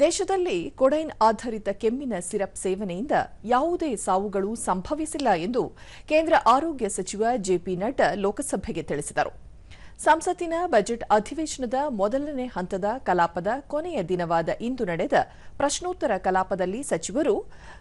ದೇಶದಲ್ಲಿ ಕೊಡೈನ್ ಆಧಾರಿತ ಕೆಮ್ಮಿನ ಸಿರಪ್ ಸೇವನೆಯಿಂದ ಯಾವುದೇ ಸಾವುಗಳು ಸಂಭವಿಸಿಲ್ಲ ಎಂದು ಕೇಂದ್ರ ಆರೋಗ್ಯ ಸಚಿವ ಜೆಪಿ ನಡ್ಡಾ ಲೋಕಸಭೆಗೆ ತಿಳಿಸಿದರು. ಸಂಸತ್ತಿನ ಬಜೆಟ್ ಅಧಿವೇಶನದ ಮೊದಲನೇ ಹಂತದ ಕಲಾಪದ ಕೊನೆಯ ದಿನವಾದ ಇಂದು ನಡೆದ ಪ್ರಶ್ನೋತ್ತರ ಕಲಾಪದಲ್ಲಿ ಸಚಿವರು,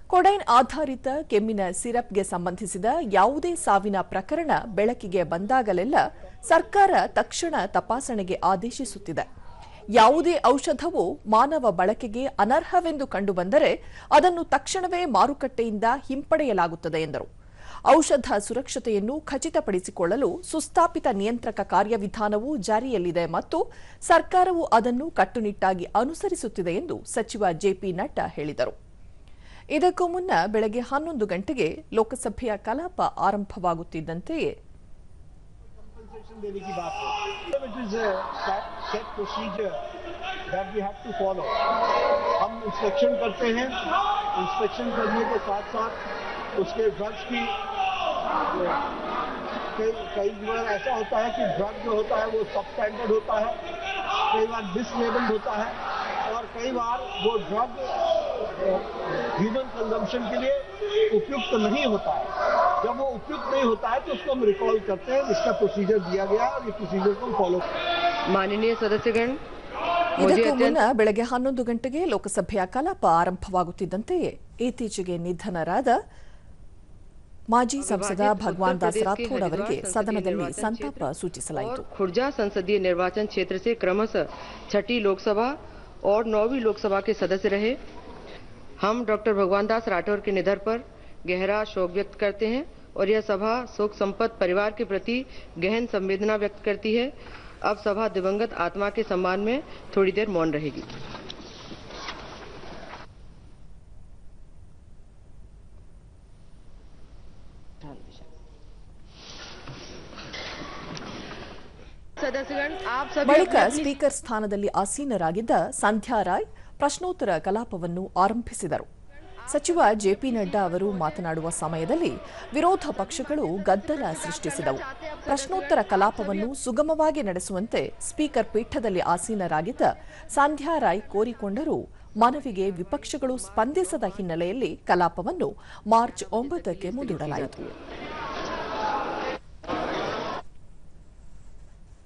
ಕೊಡೈನ್ ಆಧಾರಿತ ಕೆಮ್ಮಿನ ಸಿರಪ್ಗೆ ಸಂಬಂಧಿಸಿದ ಯಾವುದೇ ಸಾವಿನ ಪ್ರಕರಣ ಬೆಳಕಿಗೆ ಬಂದಾಗಲೆಲ್ಲ ಸರ್ಕಾರ ತಕ್ಷಣ ತಪಾಸಣೆಗೆ ಆದೇಶಿಸುತ್ತಿದೆ. ಯಾವುದೇ ಔಷಧವು ಮಾನವ ಬಳಕೆಗೆ ಅನರ್ಹವೆಂದು ಕಂಡುಬಂದರೆ ಅದನ್ನು ತಕ್ಷಣವೇ ಮಾರುಕಟ್ಟೆಯಿಂದ ಹಿಂಪಡೆಯಲಾಗುತ್ತದೆ ಎಂದರು. ಔಷಧ ಸುರಕ್ಷತೆಯನ್ನು ಖಚಿತಪಡಿಸಿಕೊಳ್ಳಲು ಸುಸ್ಥಾಪಿತ ನಿಯಂತ್ರಕ ಕಾರ್ಯವಿಧಾನವು ಜಾರಿಯಲ್ಲಿದೆ ಮತ್ತು ಸರ್ಕಾರವು ಅದನ್ನು ಕಟ್ಟುನಿಟ್ಟಾಗಿ ಅನುಸರಿಸುತ್ತಿದೆ ಎಂದು ಸಚಿವ ಜೆಪಿ ನಡ್ಡಾ ಹೇಳಿದರು. ಇದಕ್ಕೂ ಮುನ್ನ ಬೆಳಗ್ಗೆ ಹನ್ನೊಂದು ಗಂಟೆಗೆ ಲೋಕಸಭೆಯ ಕಲಾಪ ಆರಂಭವಾಗುತ್ತಿದ್ದಂತೆಯೇ है set procedure that we have to follow. हम इंस्पेक्शन करते हैं। इंस्पेक्शन करने के साथ साथ उसके ड्रग्स की, कई बार ऐसा होता है कि ड्रग जो होता है वो सब स्टैंडर्ड होता है, कई बार डिसलेबल्ड होता है और कई बार वो ड्रग ह्यूमन कंजम्पशन के लिए उपयुक्त नहीं होता है। जब वो उपयुक्त नहीं होता है तो उसको हम रिकॉल करते हैं इसका प्रोसीजर दिया गया और ये प्रोसीजर को फॉलो माननीय सदस्यगण मुझे ಇದಕ್ಕೂ अत्यंत ಮುನ್ನ ಬೆಳಗ್ಗೆ ಹನ್ನೊಂದು ಗಂಟೆಗೆ ಲೋಕಸಭೆಯ ಕಲಾಪ ಆರಂಭವಾಗುತ್ತಿದ್ದಂತೆಯೇ ಇತ್ತೀಚೆಗೆ ನಿಧನರಾದ ಮಾಜಿ ಸಂಸದ ಭಗವಾನ್ ದಾಸ್ ರಾಥೋಡ್ ಅವರಿಗೆ ಸದನದಲ್ಲಿ ಸಂತಾಪ ಸೂಚಿಸಲಾಯಿತು और खुर्जा संसदीय निर्वाचन क्षेत्र से क्रमशः छठी लोकसभा और नौवीं लोकसभा के सदस्य रहे हम डॉक्टर भगवान दास राठौर के निधन पर गहरा शोक व्यक्त करते हैं और यह सभा शोक संपन्न परिवार के प्रति गहन संवेदना व्यक्त करती है अब सभा दिवंगत आत्मा के सम्मान में थोड़ी देर मौन रहेगी सदस्यगण आप सभी ಬಳಿಕ अपनी अपनी ಸ್ಪೀಕರ್ ಸ್ಥಾನದಲ್ಲಿ ಆಸೀನರಾಗಿದ್ದ ಸಂಧ್ಯಾ ರಾಯ್ ಪ್ರಶ್ನೋತ್ತರ ಕಲಾಪವನ್ನು ಆರಂಭಿಸಿದರು ಸಚಿವ ಜೆಪಿ ನಡ್ಡಾ ಅವರು ಮಾತನಾಡುವ ಸಮಯದಲ್ಲಿ ವಿರೋಧ ಪಕ್ಷಗಳು ಗದ್ದಲ ಸೃಷ್ಟಿಸಿದವು. ಪ್ರಶ್ನೋತ್ತರ ಕಲಾಪವನ್ನು ಸುಗಮವಾಗಿ ನಡೆಸುವಂತೆ ಸ್ಪೀಕರ್ ಪೀಠದಲ್ಲಿ ಆಸೀನರಾಗಿದ್ದ ಸಂಧ್ಯಾ ರಾಯ್ ಕೋರಿಕೊಂಡರೂ ಮನವಿಗೆ ವಿಪಕ್ಷಗಳು ಸ್ಪಂದಿಸದ ಹಿನ್ನೆಲೆಯಲ್ಲಿ ಕಲಾಪವನ್ನು ಮಾರ್ಚ್ ಒಂಬತ್ತಕ್ಕೆ ಮುಂದೂಡಲಾಯಿತು.